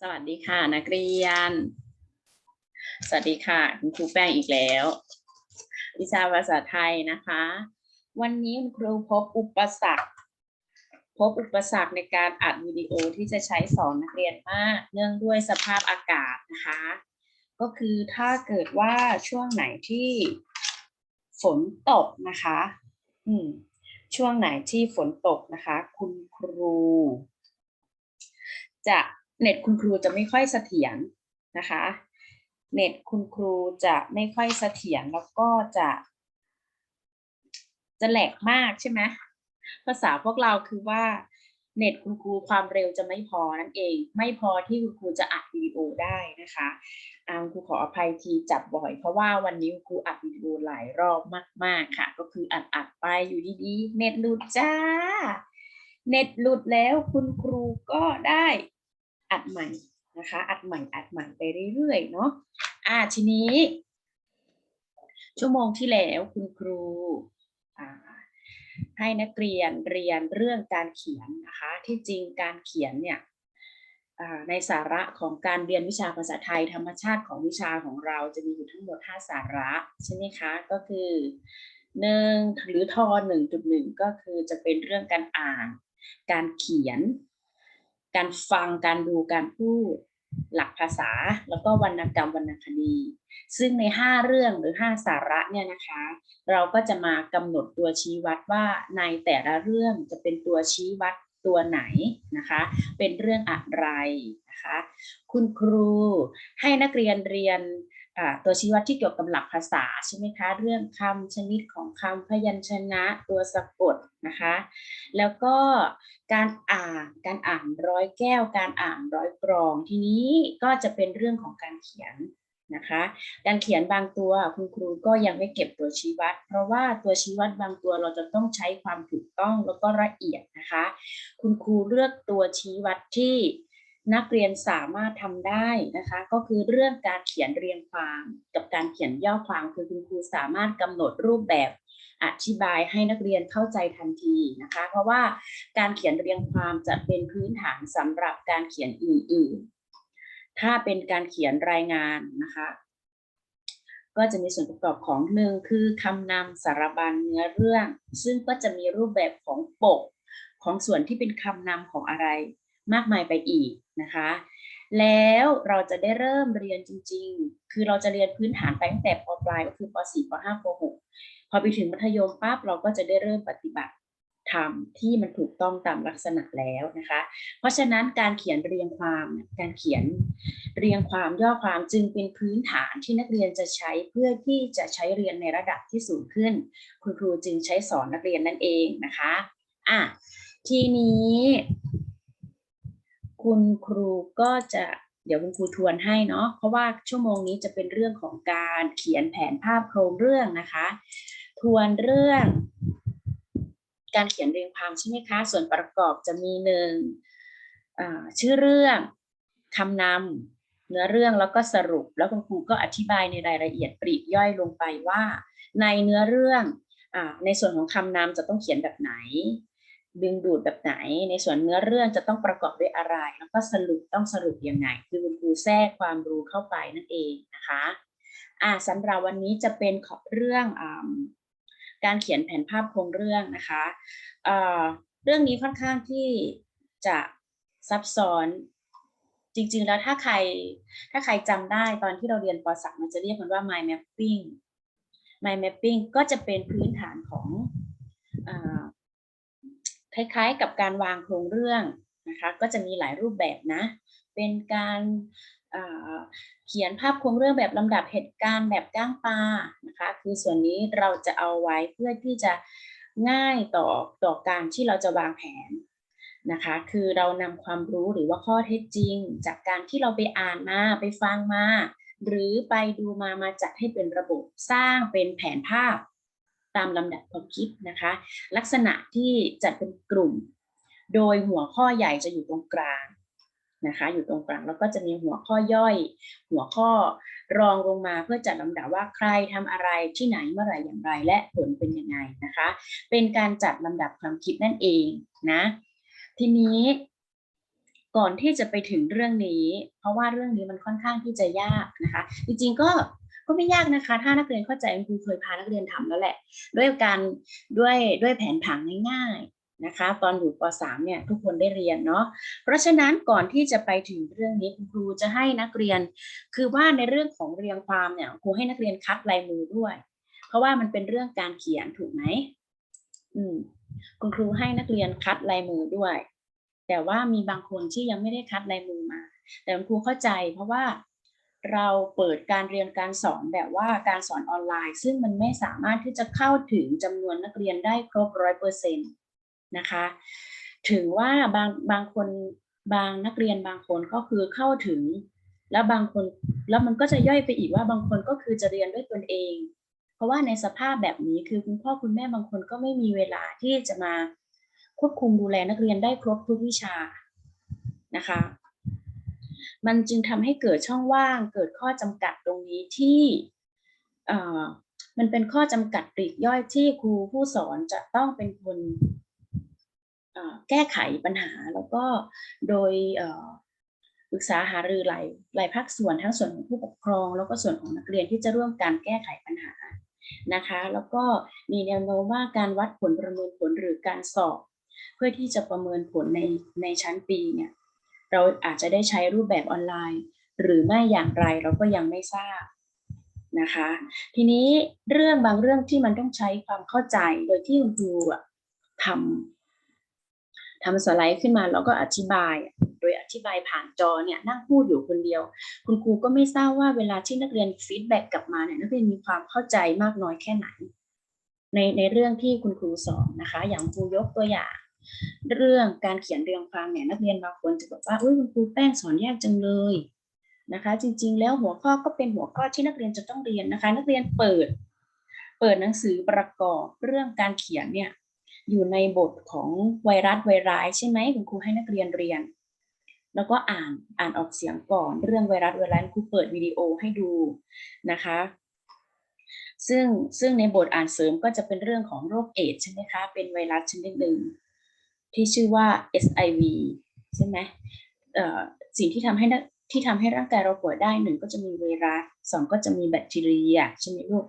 สวัสดีค่ะ นักเรียน สวัสดีค่ะคุณครูแป้งอีกแล้ว วิชาภาษาไทยนะคะ วันนี้คุณครูพบอุปสรรค พบอุปสรรคในการอัดวิดีโอที่จะใช้สอนนักเรียนมาก เนื่องด้วยสภาพอากาศนะคะ ก็คือถ้าเกิดว่าช่วงไหนที่ฝนตกนะคะ อืมช่วงไหนที่ฝนตกนะคะ คุณครู จะ เน็ตคุณครูจะไม่ค่อยเสถียรนะคะ เน็ตคุณครูจะไม่ค่อยเสถียรแล้วก็จะ จะแหลกมากใช่ไหมภาษาพวกเราคือว่าเน็ตคุณครูความเร็วจะไม่พอนั่นเอง ไม่พอที่คุณครูจะอัดวิดีโอได้นะคะอาคุณครูขออภัยทีจับบ่อย เพราะว่าวันนี้คุณครูอัดวิดีโอหลายรอบมาก ๆค่ะ ก็คืออัดอัดไปอยู่ดีๆ เน็ตหลุดจ้า เน็ตหลุดแล้วคุณครูก็ได้ อัดใหม่นะคะ อัดใหม่ อัดใหม่ไปเรื่อยๆ เนาะอ่าทีนี้ ชั่วโมงที่แล้วคุณครูอ่าให้นักเรียนเรียนเรื่องการเขียนนะคะ ที่จริงการเขียนเนี่ยในสาระของการเรียนวิชาภาษาไทยธรรมชาติของวิชาของเราจะมีอยู่ทั้งหมด 5 สาระใช่ไหมคะ ก็คือหนึ่งหรือทอหนึ่งจุดหนึ่งก็คือจะเป็นเรื่องการอ่าน การเขียน การฟังการดูการพูดหลักภาษา แล้วก็วรรณกรรมวรรณคดี ซึ่งใน 5 เรื่องหรือ 5 สาระเนี่ยนะคะ เราก็จะมากำหนดตัวชี้วัดว่าในแต่ละเรื่องจะเป็นตัวชี้วัดตัวไหนนะคะ เป็นเรื่องอะไรนะคะ คุณครูให้นักเรียนเรียน ตัวชี้วัดที่เกี่ยวกับหลักภาษาใช่ไหมคะเรื่องคำชนิดของคำพยัญชนะตัวสะกดนะคะ แล้วก็การอ่านการอ่านร้อยแก้ว การอ่านร้อยกรอง ทีนี้ก็จะเป็นเรื่องของการเขียนนะคะ การเขียนบางตัวคุณครูก็ยังไม่เก็บตัวชี้วัด เพราะว่าตัวชี้วัดบางตัวเราจะต้องใช้ความถูกต้องแล้วก็ละเอียดนะคะ คุณครูเลือกตัวชี้วัดที่ นักเรียนสามารถทำได้นะคะ ก็คือเรื่องการเขียนเรียงความกับการเขียนย่อความคือคุณครูสามารถกำหนดรูปแบบอธิบายให้นักเรียนเข้าใจทันทีนะคะ เพราะว่าการเขียนเรียงความจะเป็นพื้นฐานสำหรับการเขียนอื่น ๆ ถ้าเป็นการเขียนรายงานนะคะ ก็จะมีส่วนประกอบของหนึ่งคือคำนำสารบัญเนื้อเรื่อง ซึ่งก็จะมีรูปแบบของปกของส่วนที่เป็นคำนำของอะไรมากมายไปอีก นะคะ แล้วเราจะได้เริ่มเรียนจริง ๆ คือเราจะเรียนพื้นฐานไปตั้งแต่ปปลายก็คือป .4 ป .5 ป .6 พอไปถึงมัธยมปั๊บเราก็จะได้เริ่มปฏิบัติทำที่มันถูกต้องตามลักษณะแล้วนะคะ เพราะฉะนั้นการเขียนเรียงความการเขียนเรียงความย่อความจึงเป็นพื้นฐานที่นักเรียนจะใช้เพื่อที่จะใช้เรียนในระดับที่สูงขึ้น คุณครูจึงใช้สอนนักเรียนนั่นเองนะคะอะทีนี้ คุณครูก็จะเดี๋ยวคุณครูทวนให้เนาะเพราะว่าชั่วโมงนี้จะเป็นเรื่องของการเขียนแผนภาพโครงเรื่องนะคะ ทวนเรื่อง การเขียนเรียงความใช่ไหมคะ ส่วนประกอบจะมีหนึ่งชื่อเรื่องคำนำเนื้อเรื่องแล้วก็สรุป แล้วคุณครูก็อธิบายในรายละเอียดปลีกย่อยลงไปว่า ในเนื้อเรื่องอในส่วนของคำนำจะต้องเขียนแบบไหน ดึงดูดแบบไหน ในส่วนเนื้อเรื่องจะต้องประกอบด้วยอะไร แล้วก็สรุปต้องสรุปยังไง คือคุณครูแทรกความรู้เข้าไปนั่นเองนะคะอ่าสำหรับวันนี้จะเป็นขอเรื่องอการเขียนแผนภาพโครงเรื่องนะคะเอ่อเรื่องนี้ค่อนข้างที่จะซับซ้อนจริงๆ แล้วถ้าใครถ้าใครจำได้ตอนที่เราเรียนป .3 มันจะเรียกมันว่า mind mapping mind mapping ก็จะเป็นพื้นฐานของอ่า คล้ายๆ กับการวางโครงเรื่องนะคะก็จะมีหลายรูปแบบนะ เป็นการเขียนภาพโครงเรื่องแบบลำดับเหตุการณ์แบบก้างปลานะคะคือส่วนนี้เราจะเอาไว้เพื่อที่จะง่ายต่อต่อการที่เราจะวางแผนนะคะคือเรานำความรู้หรือว่าข้อเท็จจริง จากการที่เราไปอ่านมาไปฟังมา หรือไปดูมามาจัดให้เป็นระบบสร้างเป็นแผนภาพ ตามลำดับความคิดนะคะ ลักษณะที่จัดเป็นกลุ่ม โดยหัวข้อใหญ่จะอยู่ตรงกลางนะคะอยู่ตรงกลางแล้วก็จะมีหัวข้อย่อย หัวข้อรองลงมาเพื่อจัดลำดับว่าใครทำอะไรที่ไหนเมื่อไหร่อย่างไร และผลเป็นยังไงนะคะ เป็นการจัดลำดับความคิดนั่นเองนะทีนี้ก่อนที่จะไปถึงเรื่องนี้ เพราะว่าเรื่องนี้มันค่อนข้างที่จะยากนะคะ จริงๆก็ ก็ไม่ยากนะคะ ถ้านักเรียนเข้าใจคุณครูเคยพานักเรียนทำแล้วแหละ ด้วยการด้วยด้วยแผนผังง่ายๆนะคะ ตอนอยู่ป .3 เนี่ยทุกคนได้เรียนเนาะเพราะฉะนั้นก่อนที่จะไปถึงเรื่องนี้คุณครูจะให้นักเรียน คือว่าในเรื่องของเรียงความเนี่ยครูให้นักเรียนคัดลายมือด้วย เพราะว่ามันเป็นเรื่องการเขียนถูกไหมอืมคุณครูให้นักเรียนคัดลายมือด้วย แต่ว่ามีบางคนที่ยังไม่ได้คัดลายมือมา แต่คุณครูเข้าใจเพราะว่า เราเปิดการเรียนการสอนแบบว่าการสอนออนไลน์ ซึ่งมันไม่สามารถที่จะเข้าถึงจำนวนนักเรียนได้ครบร้อยเปอร์เซ็นต์นะคะถึงว่าบางบางคนบางนักเรียนบางคนก็คือเข้าถึง แล้วบางคนแล้วมันก็จะย่อยไปอีกว่าบางคนก็คือจะเรียนด้วยตนเอง เพราะว่าในสภาพแบบนี้คือคุณพ่อคุณแม่บางคนก็ไม่มีเวลาที่จะมาควบคุมดูแลนักเรียนได้ครบทุกวิชานะคะ มันจึงทำให้เกิดช่องว่างเกิดข้อจำกัดตรงนี้ที่มันเป็นข้อจำกัดปลีกย่อยที่ครูผู้สอนจะต้องเป็นคนแก้ไขปัญหาแล้วก็โดยปรึกษาหารือหลายหลายภาคส่วนทั้งส่วนของผู้ปกครอง แล้วก็ส่วนของนักเรียนที่จะร่วมการแก้ไขปัญหานะคะ แล้วก็มีแนวโน้มว่าการวัดผลประเมินผลหรือการสอบ เพื่อที่จะประเมินผลในในชั้นปีเนี่ย เราอาจจะได้ใช้รูปแบบออนไลน์ หรือไม่อย่างไรเราก็ยังไม่ทราบนะคะ ทีนี้เรื่องบางเรื่องที่มันต้องใช้ความเข้าใจโดยที่คุณครูทำทำสไลด์ขึ้นมาแล้วก็อธิบาย โดยอธิบายผ่านจอเนี่ยนั่งพูดอยู่คนเดียว คุณครูก็ไม่ทราบว่าเวลาที่นักเรียนฟีดแบ็กกลับมาเนี่ยนักเรียนมีความเข้าใจมากน้อยแค่ไหน ในในเรื่องที่คุณครูสอนนะคะ อย่างครูยกตัวอย่าง เรื่องการเขียนเรียงความเนี่ยนักเรียนบางคนจะบอกว่าอุ้ยคุณครูแป้งสอนยากจังเลยนะคะ จริง ๆ แล้วหัวข้อก็เป็นหัวข้อที่นักเรียนจะต้องเรียนนะคะ นักเรียนเปิด เปิดหนังสือประกอบเรื่องการเขียนเนี่ยอยู่ในบทของไวรัสไวรัสใช่ไหมคุณครูให้นักเรียนเรียน แล้วก็อ่านอ่านออกเสียงก่อนเรื่องไวรัสไวรัสครูเปิดวิดีโอให้ดูนะคะซึ่งซึ่งในบทอ่านเสริมก็จะเป็นเรื่องของโรคเอดใช่ไหมคะ เป็นไวรัสชนิดหนึ่ง ที่ชื่อว่า SIV ใช่ไหมเอ่อสิ่งที่ทำให้ที่ทำให้ร่างกายเราป่วยได้หนึ่งก็จะมีไวรัสสองก็จะมีแบคทีเรียใช่ไหมลูก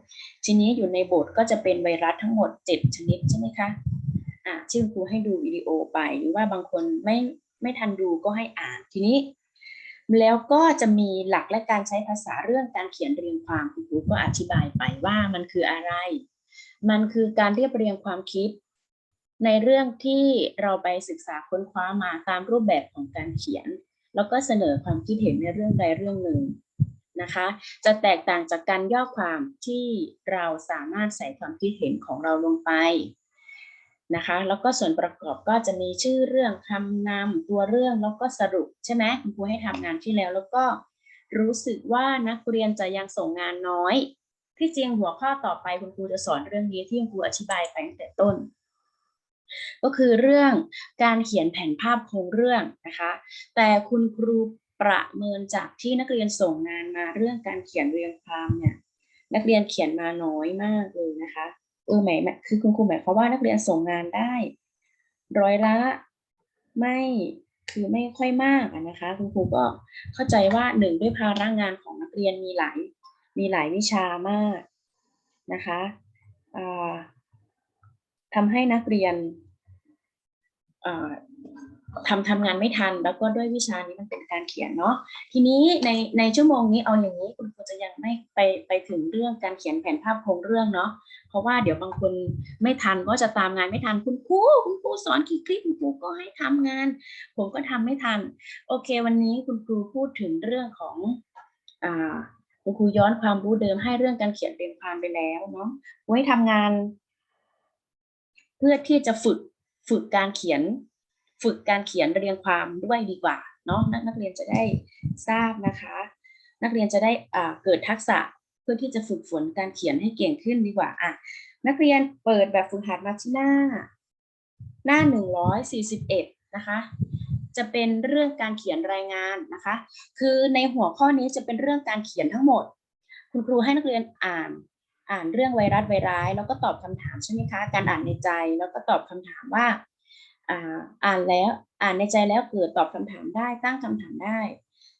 ทีนี้อยู่ในบทก็จะเป็นไวรัสทั้งหมด 7 ชนิดใช่ไหมคะอ่าที่คุณครูให้ดูวิดีโอไปหรือว่าบางคนไม่ไม่ทันดูก็ให้อ่านทีนี้แล้วก็จะมีหลักและการใช้ภาษาเรื่องการเขียนเรียงความคุณครูก็อธิบายไปว่ามันคืออะไร มันคือการเรียบเรียงความคิด ในเรื่องที่เราไปศึกษาค้นคว้ามาตามรูปแบบของการเขียน แล้วก็เสนอความคิดเห็นในเรื่องใดเรื่องหนึ่งนะคะ จะแตกต่างจากการย่อความที่เราสามารถใส่ความคิดเห็นของเราลงไปนะคะ แล้วก็ส่วนประกอบก็จะมีชื่อเรื่องคำนำตัวเรื่องแล้วก็สรุปใช่ไหมคุณครูให้ทำงานที่แล้ว แล้วก็รู้สึกว่านักเรียนจะยังส่งงานน้อย ที่จริงหัวข้อต่อไปคุณครูจะสอนเรื่องนี้ที่คุณครูอธิบายไปตั้งแต่ต้น ก็คือเรื่องการเขียนแผนภาพโครงเรื่องนะคะ แต่คุณครูประเมินจากที่นักเรียนส่งงานมาเรื่องการเขียนเรียงความเนี่ยนักเรียนเขียนมาน้อยมากเลยนะคะเออหมายคือคุณครูหมายความว่านักเรียนส่งงานได้ ร้อยละไม่คือไม่ค่อยมากนะคะ คุณครูก็เข้าใจว่าหนึ่งด้วยภาระงานของนักเรียนมีหลายมีหลายวิชามากนะคะอ่า ทำให้นักเรียนอ่าทำทำงานไม่ทัน แล้วก็ด้วยวิชานี้มันเป็นการเขียนเนาะทีนี้ในในชั่วโมงนี้เอาอย่างนี้คุณครูจะยังไม่ไปไปถึงเรื่องการเขียนแผนภาพโครงเรื่องเนาะเพราะว่าเดี๋ยวบางคนไม่ทันก็จะตามงานไม่ทันคุณครูคุณครูสอนกี่คลิปคุณครูก็ให้ทำงาน ผมก็ทำไม่ทัน โอเค วันนี้คุณครูพูดถึงเรื่องของอ่าคุณครูย้อนความรู้เดิมให้เรื่องการเขียนเรียงความไปแล้วเนาะไว้ทำงาน พื่อที่จะฝึกฝึกการเขียน ฝึกการเขียนเรียงความด้วยดีกว่าเนาะนักนักเรียนจะได้ทราบนะคะ นักเรียนจะได้เกิดทักษะเพื่อที่จะฝึกฝนการเขียนให้เก่งขึ้นดีกว่าอะนักเรียนเปิดแบบฝึกหัดมาที่หน้า หน้าหนึ่งร้อยสี่สิบเอ็ดนะคะ จะเป็นเรื่องการเขียนรายงานนะคะ คือในหัวข้อนี้จะเป็นเรื่องการเขียนทั้งหมด คุณครูให้นักเรียนอ่าน อ่านเรื่องไวรัสไวรัสแล้วก็ตอบคำถามใช่ไหมคะ การอ่านในใจแล้วก็ตอบคำถามว่าอ่าอ่านแล้วอ่านในใจแล้วเกิดตอบคำถามได้ตั้งคำถามได้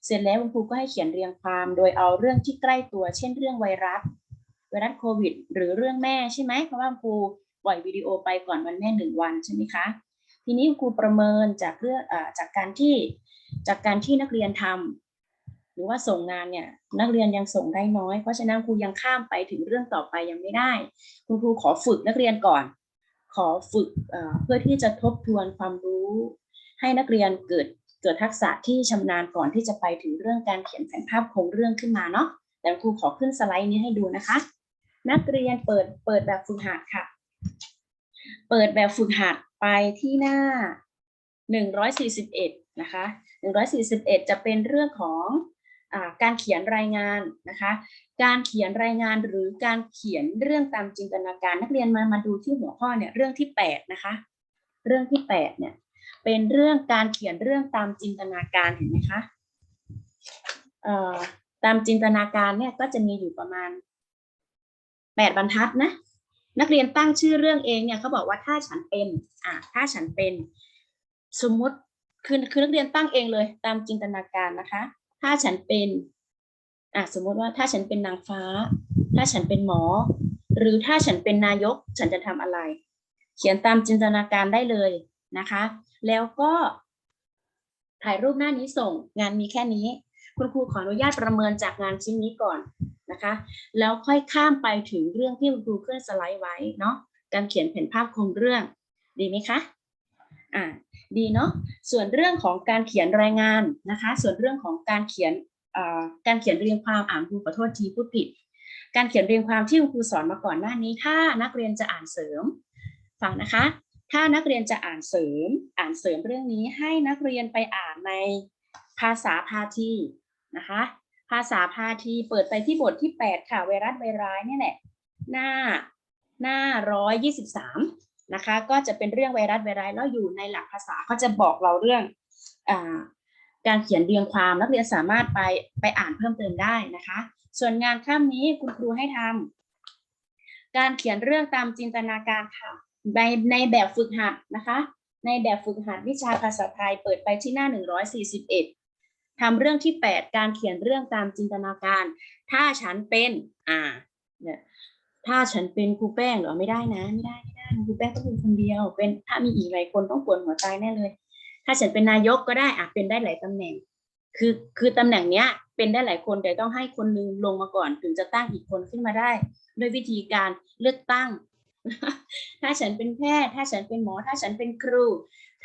เสร็จแล้วคุณครูก็ให้เขียนเรียงความ โดยเอาเรื่องที่ใกล้ตัว เช่นเรื่องไวรัสไวรัสโควิด หรือเรื่องแม่ใช่ไหมเพราะว่าคุณครูปล่อยวิดีโอไปก่อนวันแม่หนึ่งวันใช่ไหมคะทีนี้คุณครูประเมินจากเรื่องอาจากการที่จากการที่นักเรียนทำ หรือว่าส่งงานเนี่ยนักเรียนยังส่งได้น้อย เพราะฉะนั้นครูยังข้ามไปถึงเรื่องต่อไปยังไม่ได้ คุณครูขอฝึกนักเรียนก่อน ขอฝึกเพื่อที่จะทบทวนความรู้ ให้นักเรียนเกิดเกิดทักษะที่ชำนาญก่อนที่จะไปถึงเรื่องการเขียนแผนภาพโครงเรื่องขึ้นมาเนาะแต่ครูขอขึ้นสไลด์นี้ให้ดูนะคะ นักเรียนเปิดเปิดแบบฝึกหัดค่ะ เปิดแบบฝึกหัดไปที่หน้า 141 นะคะ 141 จะเป็นเรื่องของ การเขียนรายงานนะคะ การเขียนรายงานหรือการเขียนเรื่องตามจินตนาการนักเรียนมามาดูที่หัวข้อเนี่ยเรื่องที่8นะคะ เรื่องที่8เนี่ยเป็นเรื่องการเขียนเรื่องตามจินตนาการเห็นไหมคะตามจินตนาการเนี่ยก็จะมีอยู่ประมาณ 8 บรรทัดนะนักเรียนตั้งชื่อเรื่องเองเนี่ยเขาบอกว่าถ้าฉันเป็นอ่าถ้าฉันเป็น สมมติคือคือนักเรียนตั้งเองเลยตามจินตนาการนะคะ ถ้าฉันเป็นอ่าสมมติว่าถ้าฉันเป็นนางฟ้า ถ้าฉันเป็นหมอ หรือถ้าฉันเป็นนายก ฉันจะทำอะไร เขียนตามจินตนาการได้เลยนะคะ แล้วก็ถ่ายรูปหน้านี้ส่งงานมีแค่นี้ คุณครูขออนุญาตประเมินจากงานชิ้นนี้ก่อนนะคะ แล้วค่อยข้ามไปถึงเรื่องที่คุณครูขึ้นสไลด์ไว้เนาะการเขียนแผนภาพโครงเรื่องดีไหมคะอ่า ดีเนาะส่วนเรื่องของการเขียนรายงานนะคะ ส่วนเรื่องของการเขียนการเขียนเรียงความอ่านครูขอโทษทีพูดผิด การเขียนเรียงความที่คุณครูสอนมาก่อนหน้านี้ ถ้านักเรียนจะอ่านเสริมฟังนะคะ ถ้านักเรียนจะอ่านเสริม อ่านเสริมเรื่องนี้ให้นักเรียนไปอ่านในภาษาพาทีนะคะ ภาษาพาทีเปิดไปที่บทที่ 8 ค่ะไวรัสไวร้ายเนี่ยแหละหน้าหน้า123 นะคะ ก็จะเป็นเรื่องไวรัสไวร้ายแล้วอยู่ในหลักภาษาเขาจะบอกเราเรื่องอการเขียนเรียงความนักเรียนสามารถไปไปอ่านเพิ่มเติมได้นะคะ ส่วนงานข้ามนี้คุณครูให้ทำการเขียนเรื่องตามจินตนาการค่ะในในแบบฝึกหัดนะคะ ในแบบฝึกหัดวิชาภาษาไทยเปิดไปที่หน้า 141ทำเรื่องที่ 8 การเขียนเรื่องตามจินตนาการ ถ้าฉันเป็นอ่าเนี่ยถ้าฉันเป็นครูแป้งเหรอไม่ได้นะไม่ได้ ครูแป้งต้องเป็นคนเดียว เป็นถ้ามีอีกหลายคนต้องปวดหัวใจแน่เลย ถ้าฉันเป็นนายกก็ได้อะเป็นได้หลายตำแหน่ง คือคือตำแหน่งเนี้ย เป็นได้หลายคนแต่ต้องให้คนนึงลงมาก่อน ถึงจะตั้งอีกคนขึ้นมาได้ ด้วยวิธีการเลือกตั้ง ถ้าฉันเป็นแพทย์ ถ้าฉันเป็นหมอ ถ้าฉันเป็นครู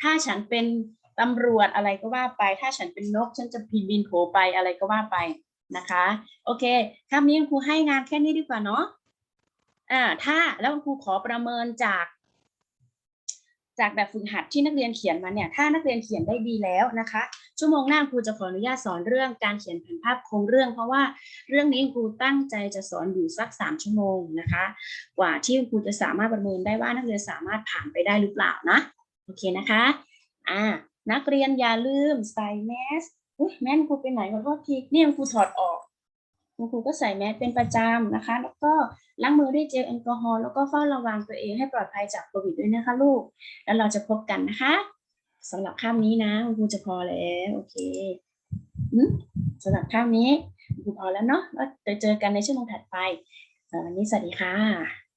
ถ้าฉันเป็นตำรวจอะไรก็ว่าไป ถ้าฉันเป็นนก ฉันจะพิบินโผไปอะไรก็ว่าไปนะคะ โอเคคำนี้ครูให้งานแค่นี้ดีกว่าเนาะ อ่าถ้าแล้วครูขอประเมินจากจากแบบฝึกหัดที่นักเรียนเขียนมาเนี่ย ถ้านักเรียนเขียนได้ดีแล้วนะคะ ชั่วโมงหน้าครูจะขออนุญาตสอนเรื่องการเขียนแผนภาพโครงเรื่อง เพราะว่าเรื่องนี้ครูตั้งใจจะสอนอยู่สักสามชั่วโมงนะคะ กว่าที่ครูจะสามารถประเมินได้ว่านักเรียนสามารถผ่านไปได้หรือเปล่านะ โอเคนะคะ อ่า นักเรียนอย่าลืมใส่แมสอุ้ยแม่นครูไปไหนขอโทษทีเนี่ยครูถอดออก คุณครูก็ใส่แมสเป็นประจำนะคะ แล้วก็ล้างมือด้วยเจลแอลกอฮอล์แล้วก็เฝ้าระวังตัวเองให้ปลอดภัยจากโควิดด้วยนะคะลูก แล้วเราจะพบกันนะคะสำหรับข้ามนี้นะคุณครูจะพอแล้วโอเคสำหรับข้ามนี้คุณครูพอแล้วเนาะแล้วเจอเจอกันในชั่วโมงถัดไปวันนี้สวัสดีค่ะ